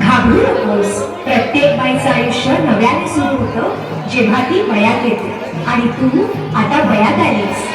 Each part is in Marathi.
घाबरू नकोस प्रत्येक बाईचं आयुष्य नव्याने सुरू होत जेव्हा ती वयात येते. आणि तू आता वयात आलीस.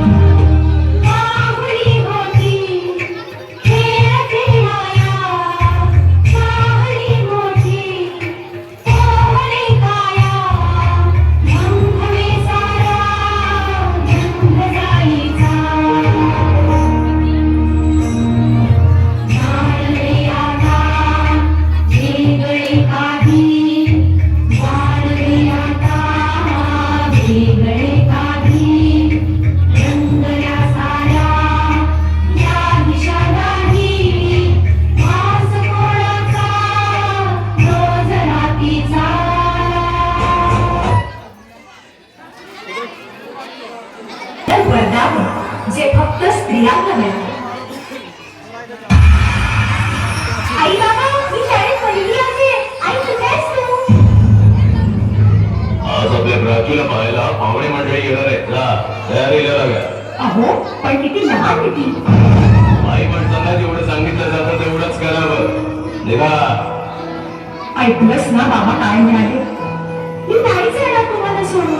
आई बाबा मी शाळेत पहिली आहे आई कुठे आहेस तू आज आपल्या प्राचूला पाहायला पाहुणे मंडळी येणार आहेत. जा तयारीला लागा. अहो पण किती लहान आहे ती आई माणसांना जेवढं सांगितलं जातं तेवढंच करावं. निघा. ऐकलंस ना बाबा काय म्हणाले. मी नाहीच येणार तुम्हाला सोडून.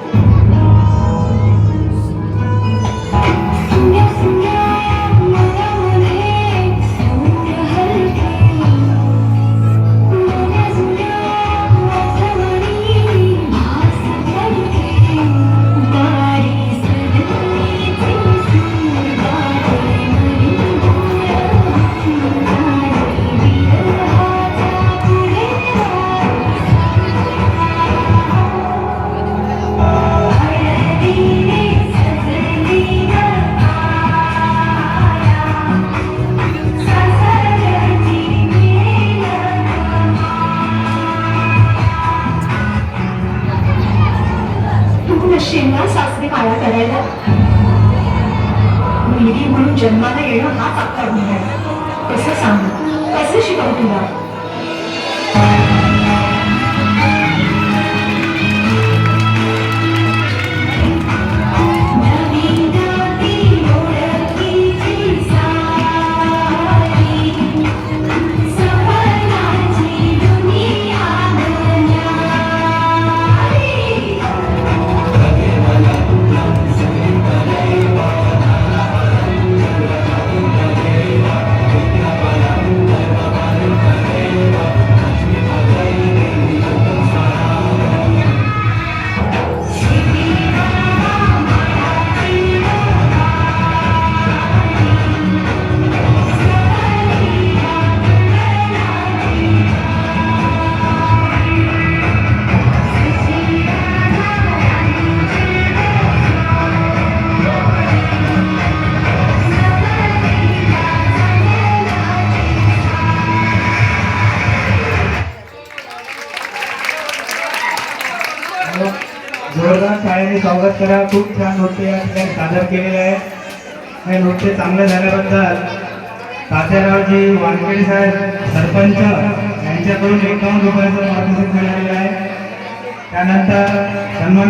सासरी करायला? मुलगी म्हणून जन्माला येणं हाच अख्खा गुन्हा आहे. कसं सांगू? कसं शिकवू तुला? जोरदार शाळेने स्वागत करा. खूप छान नृत्य या ठिकाणी सादर केलेले आहे. हे नृत्य चांगलं झाल्याबद्दल तात्यारावजी वानखेडे साहेब सरपंच यांच्याकडून एकावन्न रुपयाचं मार्गदर्शन मिळालेलं आहे. त्यानंतर सन्मान